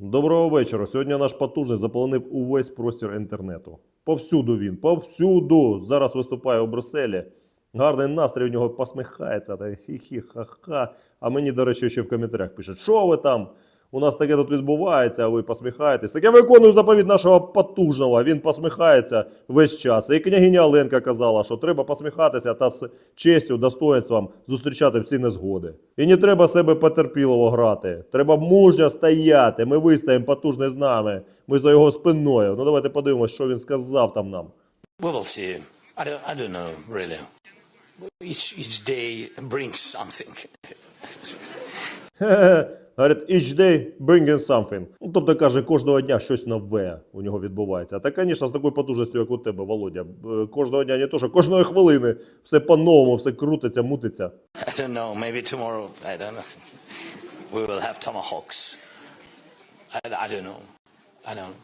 Доброго вечора. Сьогодні наш потужний заполонив увесь простір інтернету. Повсюду він, повсюду. Зараз виступає у Брюсселі. Гарний настрій у нього посміхається. Та хі-хі, ха-ха. А мені, до речі, ще в коментарях пишуть, що ви там? У нас таке тут відбувається, а ви посміхаєтесь. Так я виконую заповідь нашого потужного. Він посміхається весь час. І княгиня Оленка казала, що треба посміхатися та з честю, достоинством зустрічати всі незгоди. І не треба себе потерпілого грати. Треба мужньо стояти. Ми вистоїмо потужний з нами. Ми за його спиною. Ну давайте подивимось, що він сказав там нам. We will see. I don't, I don't know, really. Each, each day brings something. Говорить, each day bringing something. Ну, тобто каже, кожного дня щось нове у нього відбувається. А так, звісно, з такою потужністю, як у тебе, Володя. Е, Кожного дня не то, що кожної хвилини все по-новому, все крутиться, мутиться. I don't know, maybe tomorrow, I don't know. We will have tomahawks. I, I don't know. I don't know.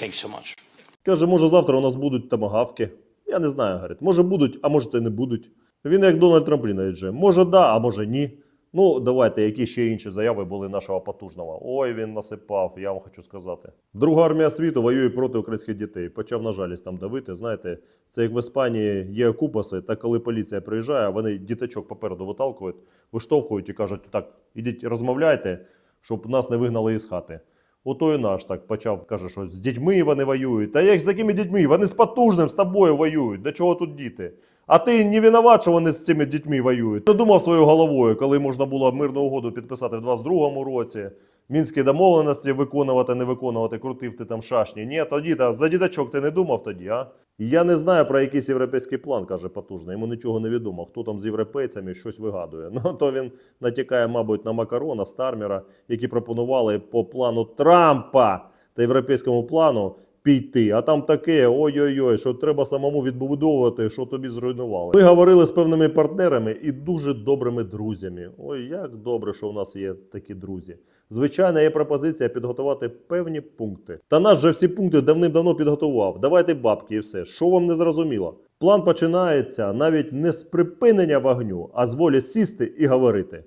Thank you so much. Каже, може, завтра у нас будуть тамагавки. Я не знаю, говорить. Може будуть, а може і не будуть. Він як Дональд Трамплінович же. Може да, а може ні. Ну, давайте, які ще інші заяви були нашого потужного. Ой, він насипав, я вам хочу сказати. Друга армія світу воює проти українських дітей. Почав на жалість там давити. Знаєте, це як в Іспанії є купаси, та коли поліція приїжджає, вони діточок попереду виталкують, виштовхують і кажуть: так, ідіть розмовляйте, щоб нас не вигнали із хати. Ото і наш так почав, каже, що з дітьми вони воюють. Та як з якими дітьми? Вони з потужним з тобою воюють. До чого тут діти? А ти не винуват, що вони з цими дітьми воюють. Не думав своєю головою, коли можна було мирну угоду підписати в 22-му році. Мінські домовленості виконувати, не виконувати, крутив ти там шашні. Ні, тоді та за діточок ти не думав тоді, а? Я не знаю про якийсь європейський план, каже потужний. Йому нічого не відомо. Хто там з європейцями щось вигадує. Ну то він натякає, мабуть, на Макарона, Стармера, які пропонували по плану Трампа та європейському плану піти. А там таке, ой-ой-ой, що треба самому відбудовувати, що тобі зруйнували. Ми говорили з певними партнерами і дуже добрими друзями. Ой, як добре, що у нас є такі друзі. Звичайно, є пропозиція підготувати певні пункти. Та наш же всі пункти давним-давно підготував. Давайте бабки і все. Що вам не зрозуміло? План починається навіть не з припинення вогню, а з волі сісти і говорити.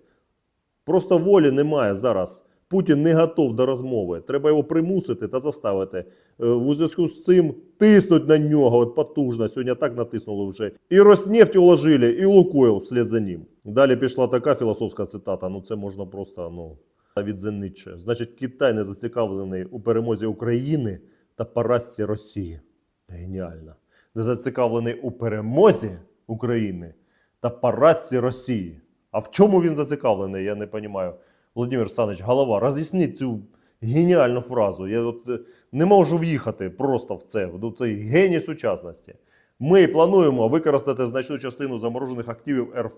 Просто волі немає зараз. Путін не готов до розмови. Треба його примусити та заставити. Е, У зв'язку з цим тиснуть на нього от потужно. Сьогодні так натиснули вже. І Роснефть уложили, і Лукойл вслід за ним. Далі пішла така філософська цитата. Ну це можна просто ну, відзениче. Значить, Китай не зацікавлений у перемозі України та поразці Росії. Геніально. Не зацікавлений у перемозі України та поразці Росії. А в чому він зацікавлений, я не розумію. Володимир Санич, голова, роз'ясніть цю геніальну фразу. Я от е, не можу в'їхати просто в це, в цей геній сучасності. Ми плануємо використати значну частину заморожених активів РФ.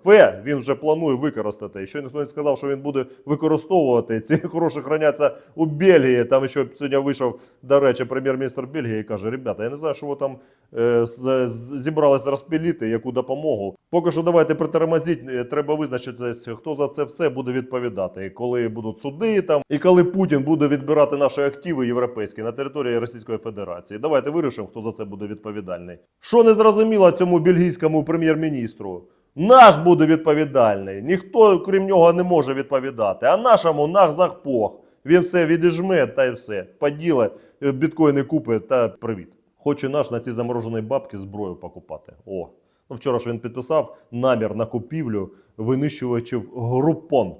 Він вже планує використати. І що ніхто не сказав, що він буде використовувати. Ці гроші храняться у Бельгії. Там ще сьогодні вийшов, до речі, прем'єр-міністр Бельгії і каже: Ребята, я не знаю, що ви там е, зібрались розпіліти, яку допомогу. Поки що давайте притормозіть, е, треба визначитись, хто за це все буде відповідати. І коли будуть суди там, і коли Путін буде відбирати наші активи європейські на території Російської Федерації. Давайте вирішимо, хто за це буде відповідальний. Що не зрозуміло цьому бельгійському прем'єр-міністру? Наш буде відповідальний. Ніхто, крім нього, не може відповідати. А нашому нах захпох. Він все відіжме та й все. Поділе, біткоїни купить та привіт. Хоче наш на ці заморожені бабки зброю покупати. О. Ну, вчора ж він підписав намір на купівлю винищувачів групон.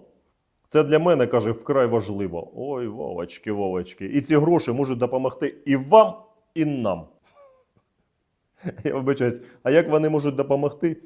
Це для мене каже вкрай важливо. Ой, Вовочки, Вовочки. І ці гроші можуть допомогти і вам, і нам. Я вибачаюсь, а як вони можуть допомогти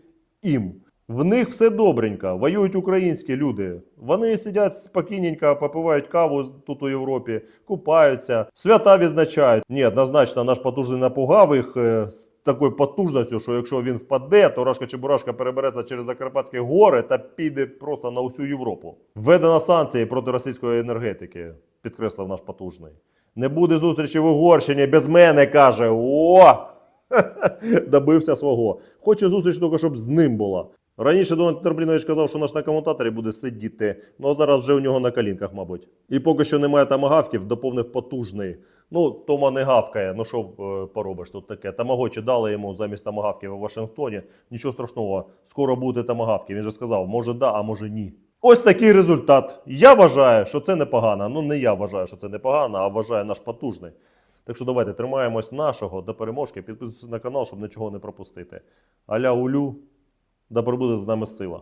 їм? В них все добренько, воюють українські люди. Вони сидять спокійненько, попивають каву тут у Європі, купаються, свята відзначають. Ні, однозначно, наш потужний напугав їх е, з такою потужністю, що якщо він впаде, то Рашка Чебурашка перебереться через Закарпатські гори та піде просто на усю Європу. Введено санкції проти російської енергетики, підкреслив наш потужний. Не буде зустрічі в Угорщині без мене, каже. О! Добився свого. Хоче зустріч тільки, щоб з ним була. Раніше Дональд Терблінович казав, що наш на комутаторі буде сидіти, ну а зараз вже у нього на колінках, мабуть. І поки що немає тамагавків, доповнив потужний. Ну, Тома не гавкає, ну що е, поробиш тут таке. Тамагочі дали йому замість тамагавків у Вашингтоні. Нічого страшного, скоро буде тамагавки. Він же сказав, може да, а може ні. Ось такий результат. Я вважаю, що це непогано. Ну, не я вважаю, що це непогано, а вважає наш потужний. Так що давайте тримаємось нашого до переможки. Підписуйтесь на канал, щоб нічого не пропустити. Аля улю, да прибуде з нами сила.